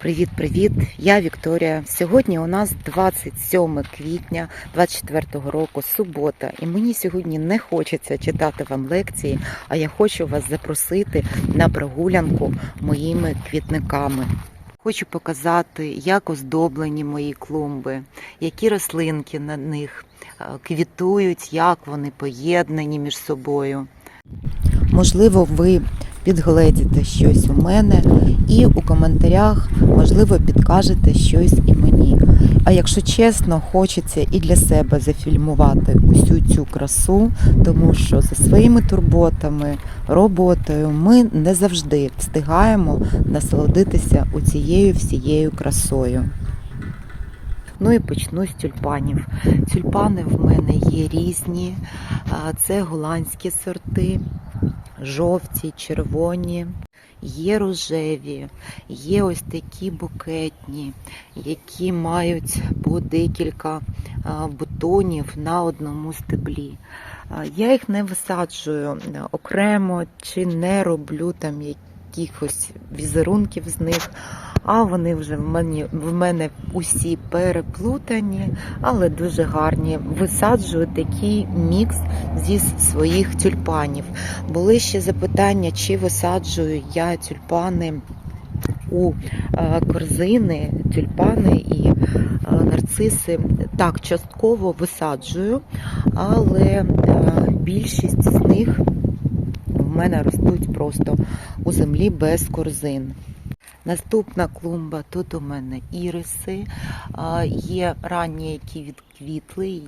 Привіт-привіт! Я Вікторія. Сьогодні у нас 27 квітня 24 року, субота, і мені сьогодні не хочеться читати вам лекції, а я хочу вас запросити на прогулянку моїми квітниками. Хочу показати, як оздоблені мої клумби, які рослинки на них е, квітують, як вони поєднані між собою. Можливо, ви підгледіте щось у мене і у коментарях, можливо, підкажете щось і мені. А якщо чесно, хочеться і для себе зафільмувати усю цю красу, тому що за своїми турботами, роботою ми не завжди встигаємо насолодитися у цією всією красою. Ну і почну з тюльпанів. Тюльпани в мене є різні. Це голландські сорти, жовті, червоні, є рожеві, є ось такі букетні, які мають по декілька бутонів на одному стеблі. Я їх не висаджую е, окремо чи не роблю там якихось візерунків з них. А вони вже в мене, в мене усі переплутані, але дуже гарні. Висаджую такий мікс зі своїх тюльпанів. Були ще запитання, чи висаджую я тюльпани у е, корзини, тюльпани і е, нарциси. Так, частково висаджую, але е, більшість з них в мене ростуть просто у землі без корзин. Наступна клумба, тут у мене іриси, є ранні, які відквітли,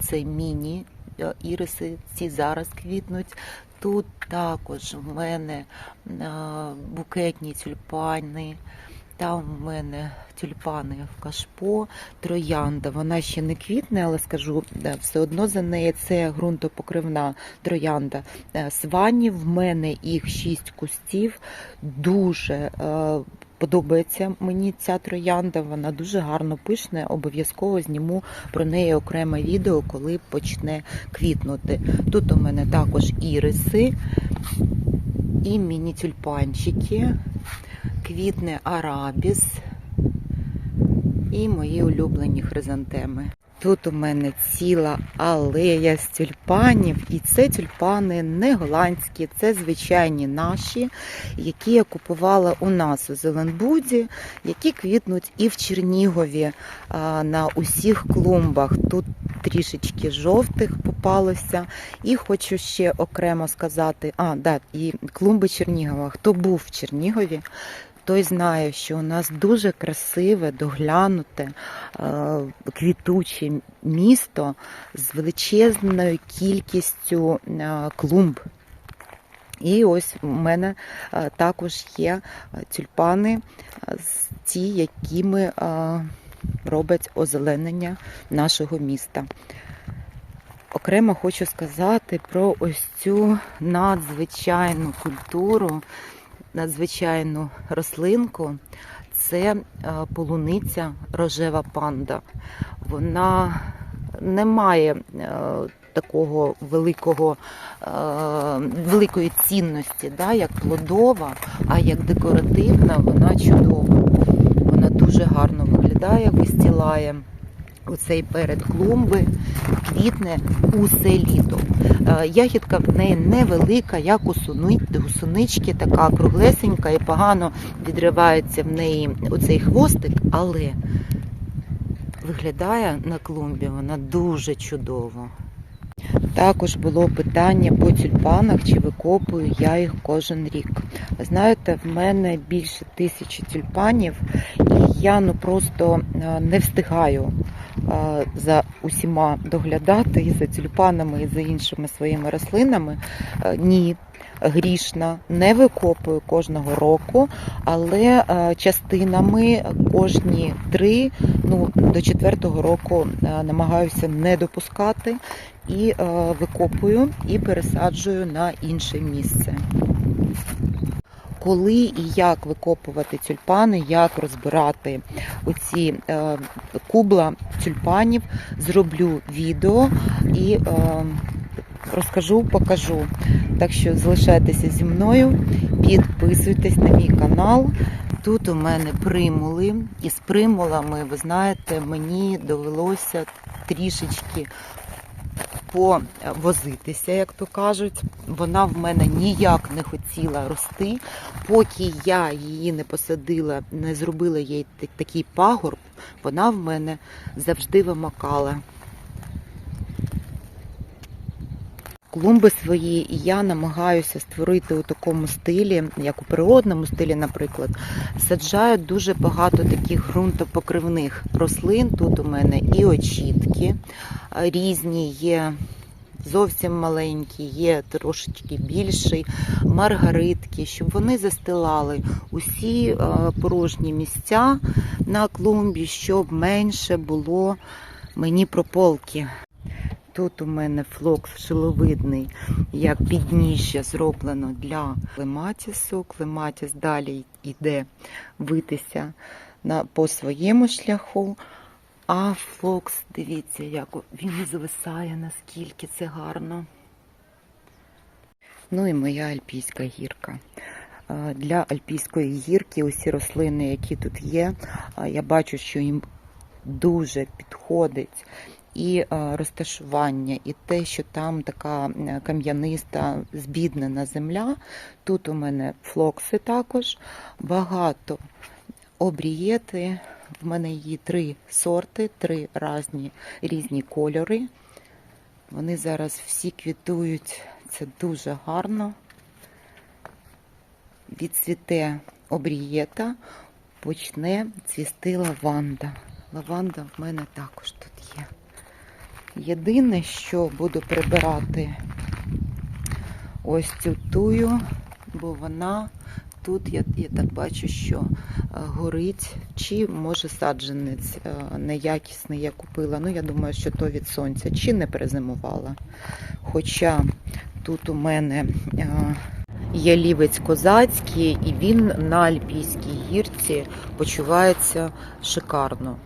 це міні е, іриси, ці зараз квітнуть. Тут також в мене букетні тюльпани. Там в мене тюльпани в кашпо, троянда. Вона ще не квітне, але скажу все одно за неї це ґрунтопокривна троянда. Е, Свані в мене їх шість кустів. Дуже е, подобається мені ця троянда. Вона дуже гарно пишне. Обов'язково зніму про неї окреме відео, коли почне квітнути. Тут у мене також іриси і міні-тюльпанчики квітне арабіс і мої улюблені хризантеми. Тут у мене ціла алея з тюльпанів, і це тюльпани не голландські, це звичайні наші, які я купувала у нас у Зеленбуді, які квітнуть і в Чернігові на усіх клумбах. Тут трішечки жовтих попалося. І хочу ще окремо сказати: а, да, і клумби Чернігова. Хто був в Чернігові? Той знає, що у нас дуже красиве, доглянуте, е, квітуче місто з величезною кількістю е, клумб. І ось у мене е, також є тюльпани, ті, якими роблять озеленення нашого міста. Окремо хочу сказати про ось цю надзвичайну культуру, надзвичайну рослинку. Це е, полуниця рожева панда. Вона не має е, такого великого, е, великої цінності, да, як плодова, а як декоративна, вона чудова. Вона дуже гарно виглядає, вистілає оцей перед клумби, квітне усе літо. Е, Ягідка в неї невелика, як у суни- сунички, така круглесенька і погано відривається в неї оцей хвостик, але виглядає на клумбі вона дуже чудово. Також було питання по тюльпанах, чи викопую я їх кожен рік. Знаєте, в мене більше тисячі тюльпанів, і я ну просто е, не встигаю за усіма доглядати і за тюльпанами, і за іншими своїми рослинами. Е, Ні. Грішна, не викопую кожного року, але е, частинами кожні три, ну до четвертого року е, намагаюся не допускати і е, викопую і пересаджую на інше місце. Коли і як викопувати тюльпани, як розбирати оці е, кубла тюльпанів, зроблю відео і е, розкажу, покажу. Так що залишайтеся зі мною, підписуйтесь на мій канал Тут у мене примули, і з примулами, ви знаєте, мені довелося трішечки повозитися, як то кажуть. Вона в мене ніяк не хотіла рости. Поки я її не посадила, не зробила їй такий пагорб, вона в мене завжди вимакала. Клумби свої я намагаюся створити у такому стилі, як у природному стилі, наприклад. Саджаю дуже багато таких ґрунтопокривних рослин. Тут у мене і очітки різні є. Зовсім маленькі, є трошечки більші, маргаритки, щоб вони застилали усі е, порожні місця на клумбі, щоб менше було мені прополки. Тут у мене флокс шиловидний, як підніжжя зроблено для клематісу. Клематіс далі йде витися по своєму шляху. А флокс, дивіться, як він зависає, наскільки це гарно. Ну і моя альпійська гірка. Для альпійської гірки усі рослини, які тут є, я бачу, що їм дуже підходить і розташування, і те, що там така кам'яниста, збіднена земля. Тут у мене флокси також, багато обрієти. В мене її три сорти, три різні, різні кольори. Вони зараз всі квітують. Це дуже гарно. Відцвіте обрієта, почне цвісти лаванда. Лаванда в мене також тут є. Єдине, що буду прибирати ось цю тую, бо вона тут, я, я так бачу, що е, горить, чи може саджанець е, неякісний я купила. Ну, я думаю, що то від сонця, чи не перезимувала. Хоча тут у мене е, є лівець козацький, і він на Альпійській гірці почувається шикарно.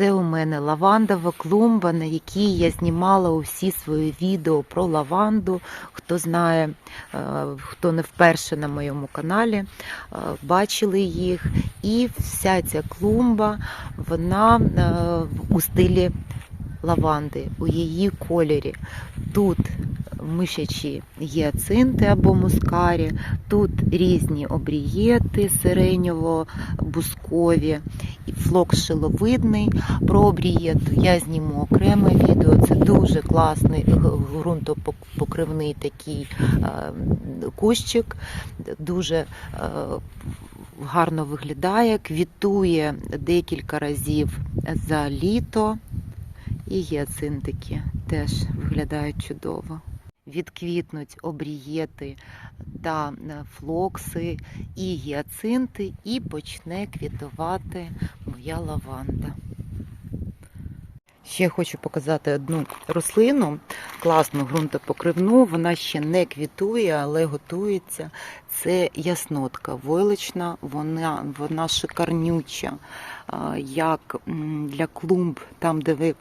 Це у мене лавандова клумба, на якій я знімала усі свої відео про лаванду. Хто знає, е, хто не вперше на моєму каналі, е, бачили їх. І вся ця клумба, вона е, у стилі лаванди, у її кольорі. Тут мишачі гіацинти або мускарі, тут різні обрієти сиреньово-бускові, флок шиловидний. Про обрієт я зніму окреме відео. Це дуже класний ґрунтопокривний такий кущик, дуже гарно виглядає, квітує декілька разів за літо. І гіацинтики теж виглядають чудово. Відквітнуть обрієти та е, флокси і гіацинти, і почне квітувати моя лаванда. Ще хочу показати одну рослину, класну ґрунтопокривну. Вона ще не квітує, але готується. Це яснотка войлочна, вона, вона шикарнюча, як для клумб, там, де ви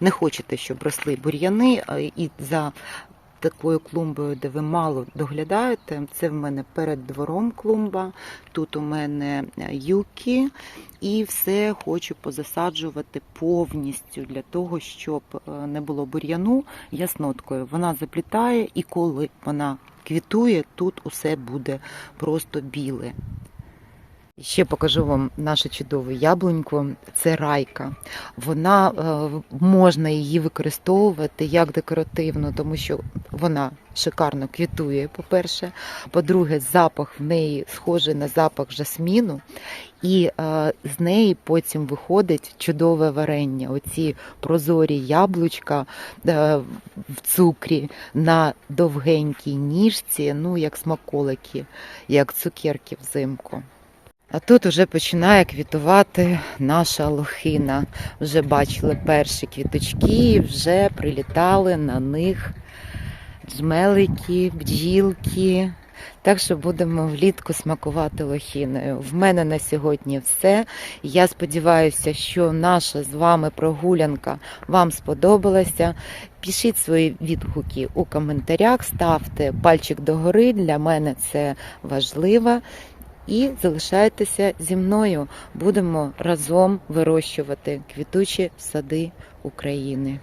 не хочете, щоб росли бур'яни, і за такою клумбою, де ви мало доглядаєте. Це в мене перед двором клумба. Тут у мене е, юки, і все хочу позасаджувати повністю для того, щоб е, не було бур'яну ясноткою. Вона заплітає, і коли вона квітує, тут усе буде просто біле. Ще покажу вам нашу чудову яблуньку. Це райка. Вона е, можна її використовувати як декоративну, тому що вона шикарно квітує, по-перше. По-друге, запах в неї схожий на запах жасміну, і е, з неї потім виходить чудове варення. Оці прозорі яблучка е, в цукрі на довгенькій ніжці, ну як смаколики, як цукерки взимку. А тут уже починає квітувати наша лохина. Вже бачили перші квіточки, вже прилітали на них джмелики, бджілки. Так що будемо влітку смакувати лохіною. В мене на сьогодні все. Я сподіваюся, що наша з вами прогулянка вам сподобалася. Пишіть свої відгуки у коментарях, ставте пальчик догори. Для мене це важливо. І залишайтеся зі мною. Будемо разом вирощувати квітучі сади України.